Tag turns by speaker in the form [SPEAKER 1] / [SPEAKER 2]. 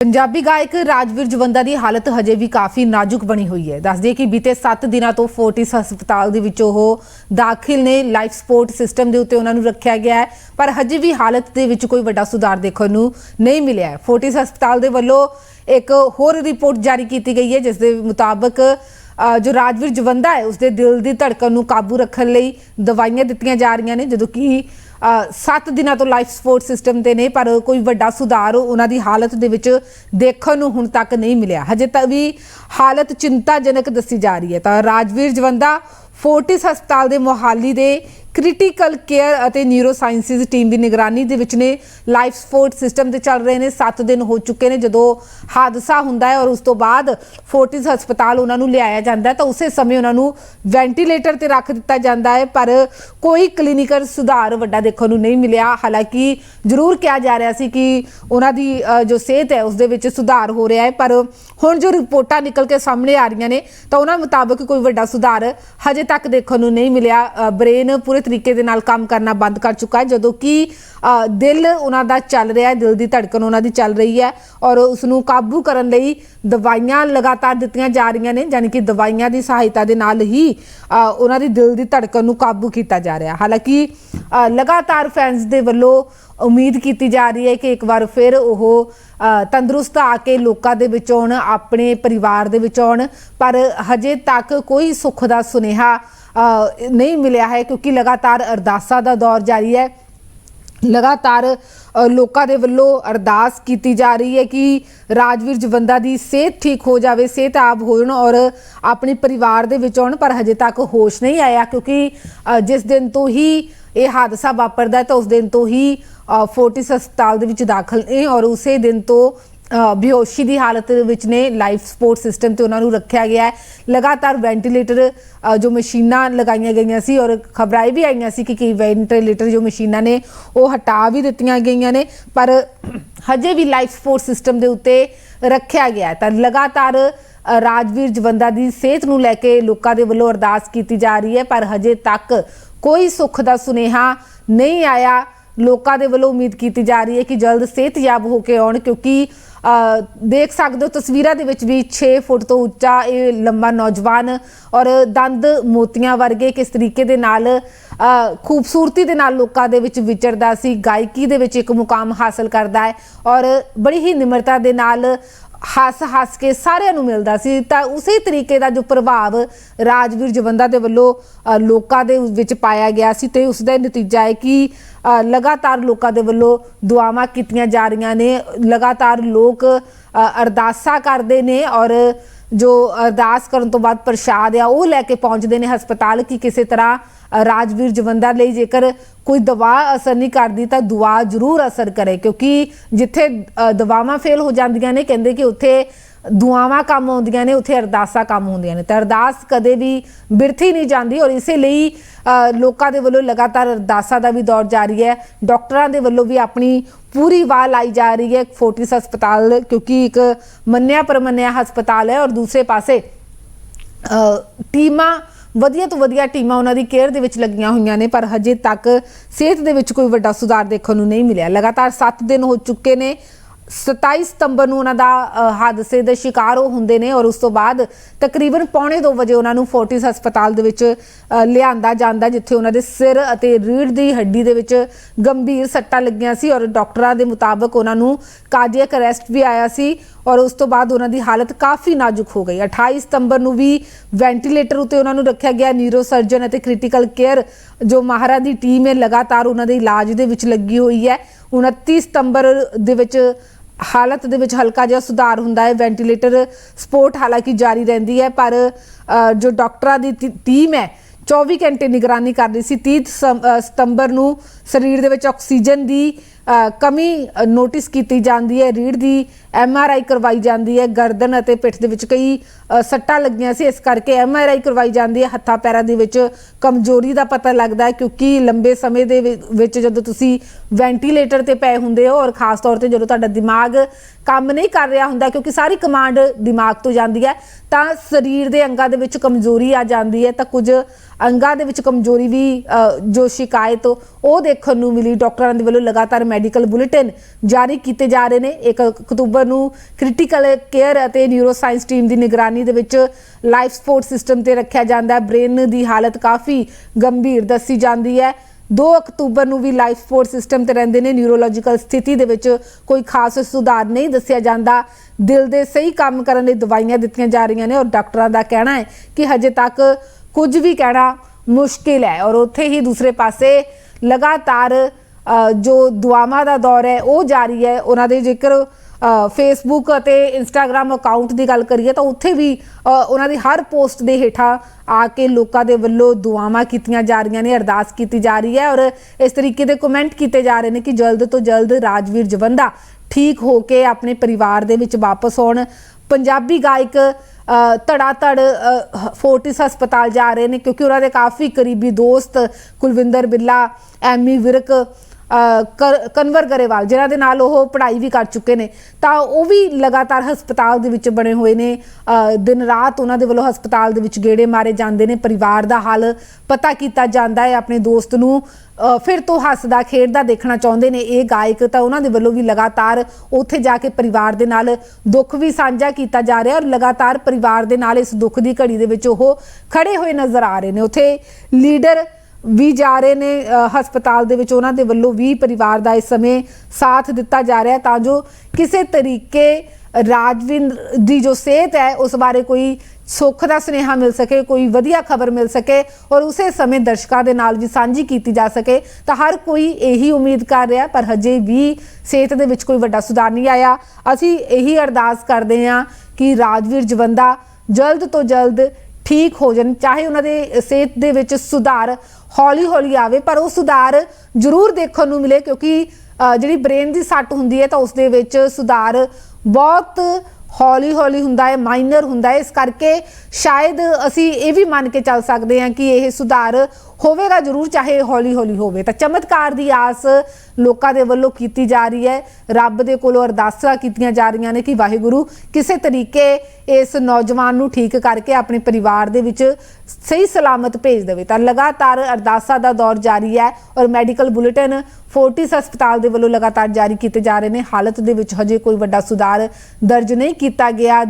[SPEAKER 1] ਪੰਜਾਬੀ ਗਾਇਕ ਰਾਜਵੀਰ ਜਵੰਦਾ ਦੀ ਹਾਲਤ ਹਜੇ ਵੀ ਕਾਫੀ ਨਾਜ਼ੁਕ ਬਣੀ ਹੋਈ ਹੈ। ਦੱਸਦੇ ਕਿ ਬੀਤੇ 7 ਦਿਨਾਂ ਤੋਂ ਫੋਰਟਿਸ ਹਸਪਤਾਲ ਦੇ ਵਿੱਚ ਉਹ ਦਾਖਲ ਨੇ। ਲਾਈਫ ਸਪੋਰਟ ਸਿਸਟਮ ਦੇ ਉੱਤੇ ਉਹਨਾਂ ਨੂੰ ਰੱਖਿਆ ਗਿਆ ਹੈ। ਪਰ ਹਜੇ ਵੀ ਹਾਲਤ ਦੇ ਵਿੱਚ ਕੋਈ ਵੱਡਾ ਸੁਧਾਰ ਦੇਖਣ ਨੂੰ ਨਹੀਂ ਮਿਲਿਆ ਹੈ। ਫੋਰਟਿਸ ਹਸਪਤਾਲ ਦੇ ਵੱਲੋਂ ਇੱਕ ਹੋਰ ਰਿਪੋਰਟ ਜਾਰੀ ਕੀਤੀ ਗਈ ਹੈ, ਜਿਸ ਦੇ ਮੁਤਾਬਕ ਜੋ ਰਾਜਵੀਰ ਜਵੰਦਾ ਹੈ, ਉਸਦੇ ਦਿਲ ਦੀ ਧੜਕਣ ਨੂੰ ਕਾਬੂ ਰੱਖਣ ਲਈ ਦਵਾਈਆਂ ਦਿੱਤੀਆਂ ਜਾ ਰਹੀਆਂ ਨੇ, ਜਦੋਂ ਕਿ 7 ਦਿਨਾਂ ਤੋਂ ਲਾਈਫ ਸਪੋਰਟ ਸਿਸਟਮ ਤੇ ਨੇ, ਪਰ ਕੋਈ ਵੱਡਾ ਸੁਧਾਰ ਉਹਨਾਂ ਦੀ ਹਾਲਤ ਦੇ ਵਿੱਚ ਦੇਖਣ ਨੂੰ ਹੁਣ ਤੱਕ ਨਹੀਂ ਮਿਲਿਆ। ਹਜੇ ਤੱਕ ਵੀ ਹਾਲਤ ਚਿੰਤਾਜਨਕ ਦੱਸੀ ਜਾ ਰਹੀ ਹੈ। ਤਾਂ ਰਾਜਵੀਰ ਜਵੰਦਾ ਫੋਰਟਿਸ ਹਸਪਤਾਲ ਦੇ ਮੋਹਾਲੀ ਦੇ ਕ੍ਰਿਟੀਕਲ ਕੇਅਰ ਅਤੇ ਨਿਊਰੋ ਸਾਇੰਸਿਸ ਟੀਮ ਦੀ ਨਿਗਰਾਨੀ ਦੇ ਵਿੱਚ ਨੇ। ਲਾਈਫ ਸਪੋਰਟ ਸਿਸਟਮ ਤੇ ਚੱਲ ਰਹੇ ਨੇ। 7 ਦਿਨ ਹੋ ਚੁੱਕੇ ਨੇ ਜਦੋਂ ਹਾਦਸਾ ਹੁੰਦਾ ਹੈ ਔਰ ਉਸ ਤੋਂ ਬਾਅਦ ਫੋਰਟਿਸ ਹਸਪਤਾਲ ਉਹਨਾਂ ਨੂੰ ਲਿਆਇਆ ਜਾਂਦਾ ਹੈ ਤਾਂ ਉਸੇ ਸਮੇਂ ਉਹਨਾਂ ਨੂੰ ਵੈਂਟੀਲੇਟਰ ਤੇ ਰੱਖ ਦਿੱਤਾ ਜਾਂਦਾ ਹੈ, ਪਰ ਕੋਈ ਕਲੀਨਿਕਲ ਸੁਧਾਰ ਵੱਡਾ ਦੇਖਣ ਨੂੰ ਨਹੀਂ ਮਿਲਿਆ। ਹਾਲਾਂਕਿ ਜ਼ਰੂਰ ਕਿਹਾ ਜਾ ਰਿਹਾ ਸੀ ਕਿ ਉਹਨਾਂ ਦੀ ਜੋ ਸਿਹਤ ਹੈ ਉਸ ਦੇ ਵਿੱਚ ਸੁਧਾਰ ਹੋ ਰਿਹਾ ਹੈ, ਪਰ ਹੁਣ ਜੋ ਰਿਪੋਰਟਾਂ ਨਿਕਲ ਕੇ ਸਾਹਮਣੇ ਆ ਰਹੀਆਂ ਨੇ ਤਾਂ ਉਹਨਾਂ ਮੁਤਾਬਕ ਕੋਈ ਵੱਡਾ ਸੁਧਾਰ ਹਜੇ ਤੱਕ ਦੇਖਣ ਨੂੰ ਨਹੀਂ ਮਿਲਿਆ। ਬ੍ਰੇਨ ਪੂਰੇ ਤਰੀਕੇ ਦੇ ਨਾਲ ਕੰਮ ਕਰਨਾ ਬੰਦ ਕਰ ਚੁੱਕਾ ਹੈ, ਜਦੋਂ ਕਿ ਦਿਲ ਉਹਨਾਂ ਦਾ ਚੱਲ ਰਿਹਾ ਹੈ, ਦਿਲ ਦੀ ਧੜਕਣ ਉਹਨਾਂ ਦੀ ਚੱਲ ਰਹੀ ਹੈ ਔਰ ਉਸ ਨੂੰ ਕਾਬੂ ਕਰਨ ਲਈ ਦਵਾਈਆਂ ਲਗਾਤਾਰ ਦਿੱਤੀਆਂ ਜਾ ਰਹੀਆਂ ਨੇ ਯਾਨੀ ਕਿ ਦਵਾਈਆਂ ਦੀ ਸਹਾਇਤਾ ਦੇ ਨਾਲ ਹੀ ਉਹਨਾਂ ਦੀ ਦਿਲ ਦੀ ਧੜਕਣ ਨੂੰ ਕਾਬੂ ਕੀਤਾ ਜਾ ਰਿਹਾ ਹਾਲਾਂਕਿ ਲਗਾਤਾਰ ਫੈਨਸ ਦੇ ਵੱਲੋਂ ਉਮੀਦ ਕੀਤੀ ਜਾ ਰਹੀ ਹੈ ਕਿ ਇੱਕ ਵਾਰ ਫਿਰ ਉਹ ਤੰਦਰੁਸਤ ਆ ਕੇ ਲੋਕਾਂ ਦੇ ਵਿੱਚ ਆਉਣ, ਆਪਣੇ ਪਰਿਵਾਰ ਦੇ ਵਿੱਚ ਆਉਣ, ਪਰ ਹਜੇ ਤੱਕ ਕੋਈ ਸੁੱਖ ਦਾ ਸੁਨੇਹਾ ਨਹੀਂ ਮਿਲਿਆ ਹੈ ਕਿਉਂਕਿ ਲਗਾਤਾਰ ਅਰਦਾਸਾਂ ਦਾ ਦੌਰ ਜਾਰੀ ਹੈ। ਲਗਾਤਾਰ ਲੋਕਾਂ ਦੇ ਵੱਲੋਂ ਅਰਦਾਸ ਕੀਤੀ ਜਾ ਰਹੀ ਹੈ ਕਿ ਰਾਜਵੀਰ ਜਵੰਦਾ ਦੀ ਸਿਹਤ ਠੀਕ ਹੋ ਜਾਵੇ, ਸਿਹਤ ਸਿਹਤਾਬ ਹੋਣ ਔਰ ਆਪਣੇ ਪਰਿਵਾਰ ਦੇ ਵਿੱਚ ਆਉਣ, ਪਰ ਹਜੇ ਤੱਕ ਹੋਸ਼ ਨਹੀਂ ਆਇਆ ਕਿਉਂਕਿ ਜਿਸ ਦਿਨ ਤੋਂ ਹੀ ਇਹ ਹਾਦਸਾ ਵਾਪਰਦਾ ਤਾਂ ਉਸ ਦਿਨ ਤੋਂ ਹੀ ਫੋਰਟਿਸ ਹਸਪਤਾਲ ਦੇ ਵਿੱਚ ਦਾਖਲ ਨੇ ਔਰ ਉਸੇ ਦਿਨ ਤੋਂ ਬੇਹੋਸ਼ੀ ਦੀ ਹਾਲਤ ਵਿੱਚ ਨੇ ਲਾਈਫ ਸਪੋਰਟ ਸਿਸਟਮ ਤੇ ਉਹਨਾਂ ਨੂੰ ਰੱਖਿਆ ਗਿਆ ਹੈ। ਲਗਾਤਾਰ ਵੈਂਟੀਲੇਟਰ ਜੋ ਮਸ਼ੀਨਾਂ ਲਗਾਈਆਂ ਗਈਆਂ ਸੀ ਔਰ ਖਬਰਾਂ ਇਹ ਵੀ ਆਈਆਂ ਸੀ ਕਿ ਕਈ ਵੈਂਟੀਲੇਟਰ ਜੋ ਮਸ਼ੀਨਾਂ ਨੇ, ਉਹ ਹਟਾ ਵੀ ਦਿੱਤੀਆਂ ਗਈਆਂ ਨੇ। ਪਰ ਹਜੇ ਵੀ ਲਾਈਫ ਸਪੋਰਟ ਸਿਸਟਮ ਦੇ ਉੱਤੇ ਰੱਖਿਆ ਗਿਆ ਤਾਂ ਲਗਾਤਾਰ ਰਾਜਵੀਰ ਜਵੰਦਾ ਦੀ ਸਿਹਤ ਨੂੰ ਲੈ ਕੇ ਲੋਕਾਂ ਦੇ ਵੱਲੋਂ ਅਰਦਾਸ ਕੀਤੀ ਜਾ ਰਹੀ ਹੈ। ਪਰ ਹਜੇ ਤੱਕ ਕੋਈ ਸੁੱਖ ਦਾ ਸੁਨੇਹਾ ਨਹੀਂ ਆਇਆ। ਲੋਕਾਂ ਦੇ ਵੱਲੋਂ ਉਮੀਦ ਕੀਤੀ ਜਾ ਰਹੀ ਹੈ ਕਿ ਜਲਦ ਸਿਹਤਯਾਬ ਹੋ ਕੇ ਆਉਣ ਕਿਉਂਕਿ ਦੇਖ ਸਕਦੇ ਹੋ ਤਸਵੀਰਾਂ ਦੇ ਵਿੱਚ ਵੀ 6 ਫੁੱਟ ਤੋਂ ਉੱਚਾ ਇਹ ਲੰਬਾ ਨੌਜਵਾਨ ਔਰ ਦੰਦ ਮੋਤੀਆਂ ਵਰਗੇ ਕਿਸ ਤਰੀਕੇ ਦੇ ਨਾਲ ਖੂਬਸੂਰਤੀ ਦੇ ਨਾਲ ਲੋਕਾਂ ਦੇ ਵਿੱਚ ਵਿਚਰਦਾ ਸੀ, ਗਾਇਕੀ ਦੇ ਵਿੱਚ ਇੱਕ ਮੁਕਾਮ ਹਾਸਲ ਕਰਦਾ ਹੈ ਔਰ ਬੜੀ ਹੀ ਨਿਮਰਤਾ ਦੇ ਨਾਲ ਹੱਸ ਹੱਸ ਕੇ ਸਾਰਿਆਂ ਨੂੰ ਮਿਲਦਾ ਸੀ, ਤਾਂ ਉਸੇ ਤਰੀਕੇ ਦਾ ਜੋ ਪ੍ਰਭਾਵ ਰਾਜਵੀਰ ਜਵੰਦਾ ਦੇ ਵੱਲੋਂ ਲੋਕਾਂ ਦੇ ਵਿੱਚ ਪਾਇਆ ਗਿਆ ਸੀ ਤੇ ਉਸ ਦਾ ਨਤੀਜਾ ਹੈ ਕਿ ਲਗਾਤਾਰ ਲੋਕਾਂ ਦੇ ਵੱਲੋਂ ਦੁਆਵਾਂ ਕੀਤੀਆਂ ਜਾ ਰਹੀਆਂ ਨੇ, ਲਗਾਤਾਰ ਲੋਕ ਅਰਦਾਸਾਂ ਕਰਦੇ ਨੇ ਔਰ ਜੋ ਅਰਦਾਸ ਕਰਨ ਤੋਂ ਬਾਅਦ ਪ੍ਰਸ਼ਾਦ ਆ, ਉਹ ਲੈ ਕੇ ਪਹੁੰਚਦੇ ਨੇ ਹਸਪਤਾਲ ਕਿ ਕਿਸੇ ਤਰ੍ਹਾਂ ਰਾਜਵੀਰ ਜਵੰਦਾ ਲਈ ਜੇਕਰ ਕੋਈ ਦਵਾ ਅਸਰ ਨਹੀਂ ਕਰਦੀ ਤਾਂ ਦੁਆ ਜ਼ਰੂਰ ਅਸਰ ਕਰੇ। ਕਿਉਂਕਿ ਜਿੱਥੇ ਦਵਾਵਾਂ ਫੇਲ ਹੋ ਜਾਂਦੀਆਂ ਨੇ, ਕਹਿੰਦੇ ਕਿ ਉੱਥੇ ਦੁਆਵਾਂ ਕੰਮ ਆਉਂਦੀਆਂ ਨੇ, ਉੱਥੇ ਅਰਦਾਸਾਂ ਕੰਮ ਹੁੰਦੀਆਂ ਨੇ। ਤਾਂ ਅਰਦਾਸ ਕਦੇ ਵੀ ਬਿਰਥੀ ਨਹੀਂ ਜਾਂਦੀ ਔਰ ਇਸੇ ਲਈ ਲੋਕਾਂ ਦੇ ਵੱਲੋਂ ਲਗਾਤਾਰ ਅਰਦਾਸਾਂ ਦਾ ਵੀ ਦੌਰ ਜਾਰੀ ਹੈ। ਡਾਕਟਰਾਂ ਦੇ ਵੱਲੋਂ ਵੀ ਆਪਣੀ ਪੂਰੀ ਵਾਹ ਲਾਈ ਜਾ ਰਹੀ ਹੈ ਫੋਰਟਿਸ ਹਸਪਤਾਲ ਕਿਉਂਕਿ ਇੱਕ ਮੰਨਿਆ ਪਰਮੰਨਿਆ ਹਸਪਤਾਲ ਹੈ ਔਰ ਦੂਸਰੇ ਪਾਸੇ ਅ, ਟੀਮਾਂ ਵਧੀਆ ਤੋਂ ਵਧੀਆ ਟੀਮਾਂ ਉਹਨਾਂ ਦੀ ਕੇਅਰ ਦੇ ਵਿੱਚ ਲੱਗੀਆਂ ਹੋਈਆਂ ਨੇ ਪਰ ਹਜੇ ਤੱਕ ਸਿਹਤ ਦੇ ਵਿੱਚ ਕੋਈ ਵੱਡਾ ਸੁਧਾਰ ਦੇਖਣ ਨੂੰ ਨਹੀਂ ਮਿਲਿਆ। ਲਗਾਤਾਰ 7 ਦਿਨ ਹੋ ਚੁੱਕੇ ਨੇ 27 ਸਤੰਬਰ ਨੂੰ ਉਹਨਾਂ ਦਾ ਹਾਦਸੇ ਦੇ ਸ਼ਿਕਾਰ ਉਹ ਹੁੰਦੇ ਨੇ ਔਰ ਉਸ ਤੋਂ ਬਾਅਦ ਤਕਰੀਬਨ ਪੌਣੇ 2 ਵਜੇ ਉਹਨਾਂ ਨੂੰ ਫੋਰਟਿਸ ਹਸਪਤਾਲ ਦੇ ਵਿੱਚ ਲਿਆਂਦਾ ਜਾਂਦਾ ਜਿੱਥੇ ਉਹਨਾਂ ਦੇ ਸਿਰ ਅਤੇ ਰੀੜ੍ਹ ਦੀ ਹੱਡੀ ਦੇ ਵਿੱਚ ਗੰਭੀਰ ਸੱਟਾਂ ਲੱਗੀਆਂ ਸੀ ਔਰ ਡਾਕਟਰਾਂ ਦੇ ਮੁਤਾਬਕ ਉਹਨਾਂ ਨੂੰ ਕਾਰਡੀਅਕ ਅਰੈਸਟ ਵੀ ਆਇਆ ਸੀ ਔਰ ਉਸ ਤੋਂ ਬਾਅਦ ਉਹਨਾਂ ਦੀ ਹਾਲਤ ਕਾਫੀ ਨਾਜ਼ੁਕ ਹੋ ਗਈ। 28 ਸਤੰਬਰ ਨੂੰ ਵੀ ਵੈਂਟੀਲੇਟਰ ਉਤੇ ਉਹਨਾਂ ਨੂੰ ਰੱਖਿਆ ਗਿਆ ਨਿਊਰੋ ਸਰਜਨ ਅਤੇ ਕ੍ਰਿਟੀਕਲ ਕੇਅਰ ਜੋ ਮਾਹਰਾਂ ਦੀ ਟੀਮ ਹੈ, ਲਗਾਤਾਰ ਉਹਨਾਂ ਦੇ ਇਲਾਜ ਦੇ ਵਿੱਚ ਲੱਗੀ ਹੋਈ ਹੈ। 29 ਸਤੰਬਰ ਦੇ ਵਿੱਚ ਹਾਲਤ ਦੇ ਵਿੱਚ ਹਲਕਾ ਜਿਹਾ ਸੁਧਾਰ ਹੁੰਦਾ ਹੈ ਵੈਂਟੀਲੇਟਰ ਸਪੋਰਟ ਹਾਲਾਂਕਿ ਜਾਰੀ ਰਹਿੰਦੀ ਹੈ, ਪਰ ਜੋ ਡਾਕਟਰਾਂ ਦੀ ਟੀ- ਟੀਮ ਹੈ 24 ਘੰਟੇ ਨਿਗਰਾਨੀ ਕਰ ਰਹੀ ਸੀ 30 ਸਤੰ- ਸਤੰਬਰ ਨੂੰ ਸਰੀਰ ਦੇ ਵਿੱਚ ਆਕਸੀਜਨ ਦੀ ਕਮੀ ਨੋਟਿਸ ਕੀਤੀ ਜਾਂਦੀ ਹੈ ਰੀੜ ਦੀ ਐਮ ਆਰ ਆਈ ਕਰਵਾਈ ਜਾਂਦੀ ਹੈ, ਗਰਦਨ ਅਤੇ ਪਿੱਠ ਦੇ ਵਿੱਚ ਕਈ ਸੱਟਾਂ ਲੱਗੀਆਂ ਸੀ। ਇਸ ਕਰਕੇ ਐਮ ਆਰ ਆਈ ਕਰਵਾਈ ਜਾਂਦੀ ਹੈ। ਹੱਥਾਂ ਪੈਰਾਂ ਦੇ ਵਿੱਚ ਕਮਜ਼ੋਰੀ ਦਾ ਪਤਾ ਲੱਗਦਾ ਹੈ, ਕਿਉਂਕਿ ਲੰਬੇ ਸਮੇਂ ਦੇ ਵਿੱਚ ਜਦੋਂ ਤੁਸੀਂ ਵੈਂਟੀਲੇਟਰ ਤੇ ਪਏ ਹੁੰਦੇ ਹੋ ਔਰ ਖਾਸ ਤੌਰ ਤੇ ਜਦੋਂ ਤੁਹਾਡਾ ਦਿਮਾਗ ਕੰਮ ਨਹੀਂ ਕਰ ਰਿਹਾ ਹੁੰਦਾ, ਕਿਉਂਕਿ ਸਾਰੀ ਕਮਾਂਡ ਦਿਮਾਗ ਤੋਂ ਜਾਂਦੀ ਹੈ, ਤਾਂ ਸਰੀਰ ਦੇ ਅੰਗਾਂ ਦੇ ਵਿੱਚ ਕਮਜ਼ੋਰੀ ਆ ਜਾਂਦੀ ਹੈ। ਤਾਂ ਕੁਝ ਅੰਗਾਂ ਦੇ ਵਿੱਚ ਕਮਜ਼ੋਰੀ ਵੀ ਜੋ ਸ਼ਿਕਾਇਤ ਉਹ ਦੇਖਣ ਨੂੰ ਮਿਲੀ। ਡਾਕਟਰਾਂ ਦੇ ਵੱਲੋਂ ਲਗਾਤਾਰ ਮੈਡੀਕਲ ਬੁਲੇਟਿਨ ਜਾਰੀ ਕੀਤੇ ਜਾ ਰਹੇ ਨੇ। 1 ਅਕਤੂਬਰ ਨੂੰ ਕ੍ਰਿਟੀਕਲ ਕੇਅਰ ਅਤੇ ਨਿਊਰੋਸਾਇੰਸ ਟੀਮ ਦੀ ਨਿਗਰਾਨੀ ਦੇ ਵਿੱਚ ਲਾਈਫ ਸਪੋਰਟ ਸਿਸਟਮ ਤੇ ਰੱਖਿਆ ਜਾਂਦਾ ਹੈ। ਬ੍ਰੇਨ ਦੀ ਹਾਲਤ ਕਾਫੀ ਗੰਭੀਰ ਦੱਸੀ ਜਾਂਦੀ ਹੈ। 2 ਅਕਤੂਬਰ ਨੂੰ ਵੀ ਲਾਈਫ ਸਪੋਰਟ ਸਿਸਟਮ ਤੇ ਰਹਿੰਦੇ ਨੇ। ਨਿਊਰੋਲੋਜੀਕਲ ਸਥਿਤੀ ਦੇ ਵਿੱਚ ਕੋਈ ਖਾਸ ਸੁਧਾਰ ਨਹੀਂ ਦੱਸਿਆ ਜਾਂਦਾ। ਦਿਲ ਦੇ ਸਹੀ ਕੰਮ ਕਰਨ ਲਈ ਦਵਾਈਆਂ ਦਿੱਤੀਆਂ ਜਾ ਰਹੀਆਂ ਨੇ ਔਰ ਡਾਕਟਰਾਂ ਦਾ ਕਹਿਣਾ ਹੈ ਕਿ ਹਜੇ ਤੱਕ ਕੁਝ ਵੀ ਕਹਿਣਾ ਮੁਸ਼ਕਿਲ ਹੈ। ਔਰ ਉੱਥੇ ਹੀ ਦੂਸਰੇ ਪਾਸੇ ਲਗਾਤਾਰ ਜੋ ਦੁਆਵਾਂ ਦਾ ਦੌਰ ਹੈ, ਉਹ ਜਾਰੀ ਹੈ। ਉਹਨਾਂ ਦੇ ਜੇਕਰ ਫੇਸਬੁੱਕ ਅਤੇ ਇੰਸਟਾਗ੍ਰam ਅਕਾਊਂਟ ਦੀ ਗੱਲ ਕਰੀਏ ਤਾਂ ਉੱਥੇ ਵੀ ਉਹਨਾਂ ਦੀ ਹਰ ਪੋਸਟ ਦੇ ਹੇਠਾਂ ਆ ਕੇ ਲੋਕਾਂ ਦੇ ਵੱਲੋਂ ਦੁਆਵਾਂ ਕੀਤੀਆਂ ਜਾ ਰਹੀਆਂ ਨੇ, ਅਰਦਾਸ ਕੀਤੀ ਜਾ ਰਹੀ ਹੈ। ਔਰ ਇਸ ਤਰੀਕੇ ਦੇ ਕਮੈਂਟ ਕੀਤੇ ਜਾ ਰਹੇ ਨੇ ਕਿ ਜਲਦ ਤੋਂ ਜਲਦ ਰਾਜਵੀਰ ਜਵੰਦਾ ਠੀਕ ਹੋ ਕੇ ਆਪਣੇ ਪਰਿਵਾਰ ਦੇ ਵਿੱਚ ਵਾਪਸ ਆਉਣ। ਪੰਜਾਬੀ ਗਾਇਕ ਧੜਾ ਧੜ ਅ, ਫੋਰਟਿਸ ਹਸਪਤਾਲ ਜਾ ਰਹੇ ਨੇ ਕਿਉਂਕਿ ਉਹਨਾਂ ਦੇ ਕਾਫੀ ਕਰੀਬੀ ਦੋਸਤ ਕੁਲਵਿੰਦਰ ਬਿੱਲਾ ਐਮੀ ਵਿਰਕ ਕਨਵਰ ਗਰੇਵਾਲ, ਜਿਨ੍ਹਾਂ ਦੇ ਨਾਲ ਉਹ ਪੜ੍ਹਾਈ ਵੀ ਕਰ ਚੁੱਕੇ ਨੇ, ਤਾਂ ਉਹ ਵੀ ਲਗਾਤਾਰ ਹਸਪਤਾਲ ਦੇ ਵਿੱਚ ਬਣੇ ਹੋਏ ਨੇ। ਦਿਨ ਰਾਤ ਉਹਨਾਂ ਦੇ ਵੱਲੋਂ ਹਸਪਤਾਲ ਦੇ ਵਿੱਚ ਗੇੜੇ ਮਾਰੇ ਜਾਂਦੇ ਨੇ। ਪਰਿਵਾਰ ਦਾ ਹਾਲ ਪਤਾ ਕੀਤਾ ਜਾਂਦਾ ਹੈ ਆਪਣੇ ਦੋਸਤ ਨੂੰ। ਫਿਰ ਤੋਂ ਹੱਸਦਾ, ਖੇਡਦਾ ਦੇਖਣਾ ਚਾਹੁੰਦੇ ਨੇ ਇਹ ਗਾਇਕ, ਤਾਂ ਉਹਨਾਂ ਦੇ ਵੱਲੋਂ ਵੀ ਲਗਾਤਾਰ ਉੱਥੇ ਜਾ ਕੇ ਪਰਿਵਾਰ ਦੇ ਨਾਲ ਦੁੱਖ ਵੀ ਸਾਂਝਾ ਕੀਤਾ ਜਾ ਰਿਹਾ ਔਰ ਲਗਾਤਾਰ ਪਰਿਵਾਰ ਦੇ ਨਾਲ ਇਸ ਦੁੱਖ ਦੀ ਘੜੀ ਦੇ ਵਿੱਚ ਉਹ ਖੜੇ ਹੋਏ ਨਜ਼ਰ ਆ ਰਹੇ ਨੇ। ਉੱਥੇ ਲੀਡਰ ਵੀ ਜਾ ਰਹੇ ਨੇ ਹਸਪਤਾਲ ਦੇ ਵਿੱਚ ਉਹਨਾਂ ਦੇ ਵੱਲੋਂ ਵੀ ਪਰਿਵਾਰ ਦਾ ਇਸ ਸਮੇਂ ਸਾਥ ਦਿੱਤਾ ਜਾ ਰਿਹਾ ਤਾਂ ਜੋ ਕਿਸੇ ਤਰੀਕੇ ਰਾਜਵਿੰਦਰ ਦੀ ਜੋ ਸਿਹਤ ਹੈ, ਉਸ ਬਾਰੇ ਕੋਈ ਸੁੱਖ ਦਾ ਸੁਨੇਹਾ ਮਿਲ ਸਕੇ, ਕੋਈ ਵਧੀਆ ਖਬਰ ਮਿਲ ਸਕੇ ਔਰ ਉਸੇ ਸਮੇਂ ਦਰਸ਼ਕਾਂ ਦੇ ਨਾਲ ਵੀ ਸਾਂਝੀ ਕੀਤੀ ਜਾ ਸਕੇ, ਤਾਂ ਹਰ ਕੋਈ ਇਹੀ ਉਮੀਦ ਕਰ ਰਿਹਾ ਪਰ ਹਜੇ ਵੀ ਸਿਹਤ ਦੇ ਵਿੱਚ ਕੋਈ ਵੱਡਾ ਸੁਧਾਰ ਨਹੀਂ ਆਇਆ। ਅਸੀਂ ਇਹੀ ਅਰਦਾਸ ਕਰਦੇ ਹਾਂ ਕਿ ਰਾਜਵੀਰ ਜਵੰਦਾ ਜਲਦ ਤੋਂ ਜਲਦ ਠੀਕ ਹੋ ਜਾਣ, ਚਾਹੇ ਉਹਨਾਂ ਦੇ ਸਿਹਤ ਦੇ ਵਿੱਚ ਸੁਧਾਰ ਹੌਲੀ ਹੌਲੀ ਆਵੇ, ਪਰ ਉਹ ਸੁਧਾਰ ਜ਼ਰੂਰ ਦੇਖਣ ਨੂੰ ਮਿਲੇ ਕਿਉਂਕਿ ਜਿਹੜੀ ਬ੍ਰੇਨ ਦੀ ਸੱਟ ਹੁੰਦੀ ਹੈ ਤਾਂ ਉਸ ਦੇ ਵਿੱਚ ਸੁਧਾਰ ਬਹੁਤ ਹੌਲੀ ਹੌਲੀ ਹੁੰਦਾ ਹੈ, ਮਾਈਨਰ ਹੁੰਦਾ ਹੈ। ਇਸ ਕਰਕੇ ਸ਼ਾਇਦ ਅਸੀਂ ਇਹ ਵੀ ਮੰਨ ਕੇ ਚੱਲ ਸਕਦੇ ਹਾਂ ਕਿ ਇਹ ਸੁਧਾਰ ਹੋਵੇਗਾ ਜ਼ਰੂਰ, ਚਾਹੇ ਹੌਲੀ ਹੌਲੀ ਹੋਵੇ। ਤਾਂ ਚਮਤਕਾਰ ਦੀ ਆਸ ਲੋਕਾਂ ਦੇ ਵੱਲੋਂ ਕੀਤੀ ਜਾ ਰਹੀ ਹੈ। ਰੱਬ ਦੇ ਕੋਲੋਂ ਅਰਦਾਸਾਂ ਕੀਤੀਆਂ ਜਾ ਰਹੀਆਂ ਨੇ ਕਿ ਵਾਹਿਗੁਰੂ ਕਿਸੇ ਤਰੀਕੇ ਇਸ ਨੌਜਵਾਨ ਨੂੰ ਠੀਕ ਕਰਕੇ ਆਪਣੇ ਪਰਿਵਾਰ ਦੇ ਵਿੱਚ ਸਹੀ ਸਲਾਮਤ ਭੇਜ ਦੇਵੇ। ਤਾਂ ਲਗਾਤਾਰ ਅਰਦਾਸਾਂ ਦਾ ਦੌਰ ਜਾਰੀ ਹੈ ਔਰ ਮੈਡੀਕਲ ਬੁਲੇਟਿਨ ਫੋਰਟਿਸ ਹਸਪਤਾਲ ਦੇ ਵੱਲੋਂ ਲਗਾਤਾਰ ਜਾਰੀ ਕੀਤੇ ਜਾ ਰਹੇ ਨੇ। ਹਾਲਤ ਦੇ ਵਿੱਚ ਹਜੇ ਕੋਈ ਵੱਡਾ ਸੁਧਾਰ ਦਰਜ ਨਹੀਂ ਕੀਤਾ ਗਿਆ।